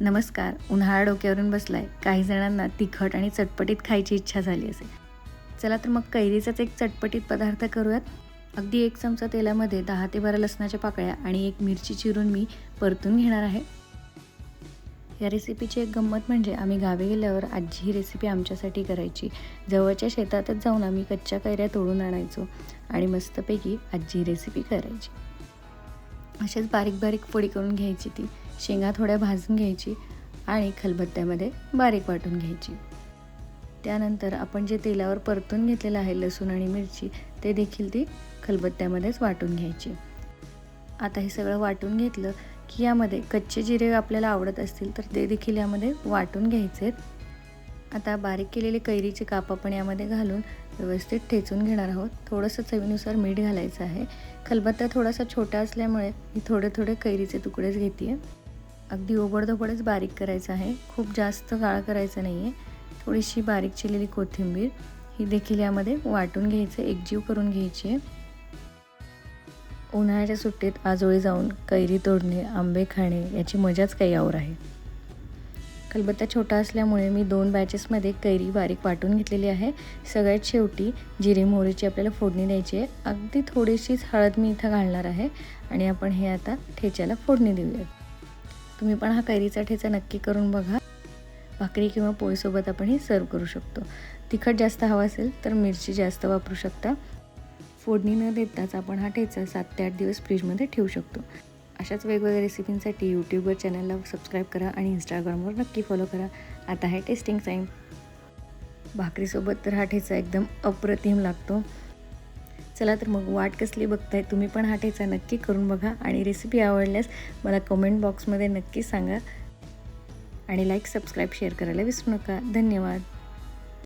नमस्कार उन्हाळा डोक्यावरून बसलाय. काही जणांना तिखट आणि चटपटीत खायची इच्छा झाली असेल. चला तर मग कैरीचाच एक चटपटीत पदार्थ करूयात. अगदी एक चमचा तेलामध्ये दहा ते बारा लसणाच्या पाकळ्या आणि एक मिरची चिरून मी परतून घेणार आहे. या रेसिपीची एक गंमत म्हणजे आम्ही गावी गेल्यावर आजी ही रेसिपी आमच्यासाठी करायची. जवळच्या शेतातच जाऊन आम्ही कच्च्या कैऱ्या तोडून आणायचो आणि मस्तपैकी आजी ही रेसिपी करायची. असेच बारीक बारीक फोडी करून घ्यायची ती. शेंगा थोड्या भाजून घ्यायची आणि खलबत्त्यामध्ये बारीक वाटून घ्यायची. त्यानंतर आपण जे तेलावर परतून घेतलेलं आहे लसूण आणि मिरची ते देखील ती खलबत्त्यामध्येच वाटून घ्यायची. आता हे सगळं वाटून घेतलं की यामध्ये कच्चे जिरे आपल्याला आवडत असतील तर ते देखील यामध्ये वाटून घ्यायचे आता बारीक केलेले कैरीचे काप आपण यामध्ये घालून व्यवस्थित ठेचून घेणार आहोत. थोडंसं चवीनुसार मीठ घालायचं आहे. खलबत्ता थोडासा छोटा असल्यामुळे मी थोडे थोडे कैरीचे तुकडेच घेते आहे अगदी ओबडधोबडच बारीक करायचं आहे. खूप जास्त काळ करायचं नाही आहे थोडीशी बारीक चिरलेली कोथिंबीर ही देखील यामध्ये वाटून घ्यायचं एकजीव करून घ्यायची आहे. उन्हाळ्याच्या सुट्टीत आजोळी जाऊन कैरी तोडणे आंबे खाणे याची मजाच काही आवर आहे. कलबत्ता छोटा असल्यामुळे मी दोन बॅचेसमध्ये कैरी बारीक वाटून घेतलेली आहे. सगळ्यात शेवटी जिरे मोहरीची आपल्याला फोडणी द्यायची आहे. अगदी थोडीशीच हळद मी इथं घालणार आहे आणि आपण हे आता ठेच्याला फोडणी देऊयात. तुम्ही पण हा कैरीचा ठेचा नक्की करून बघा. भाकरी किंवा पोळीसोबत आपण हे सर्व करू शकतो. तिखट जास्त हवा असेल तर मिरची जास्त वापरू शकता. फोडणी न देताच आपण हा ठेचा सात ते आठ दिवस फ्रीजमध्ये ठेवू शकतो. अशाच वेगवेगळ्या रेसिपींसाठी यूट्यूबवर चॅनलला सबस्क्राईब करा आणि इंस्टाग्रामवर नक्की फॉलो करा. आता आहे टेस्टिंग टाईम भाकरीसोबत तर हा ठेचा एकदम अप्रतिम लागतो. चला तर मग वाट कसली बघताय तुम्ही पण हा ठेचा नक्की करून बघा आणि रेसिपी आवडल्यास मला कमेंट बॉक्समध्ये नक्की सांगा. आणि लाईक सबस्क्राईब शेअर करायला विसरू नका. धन्यवाद.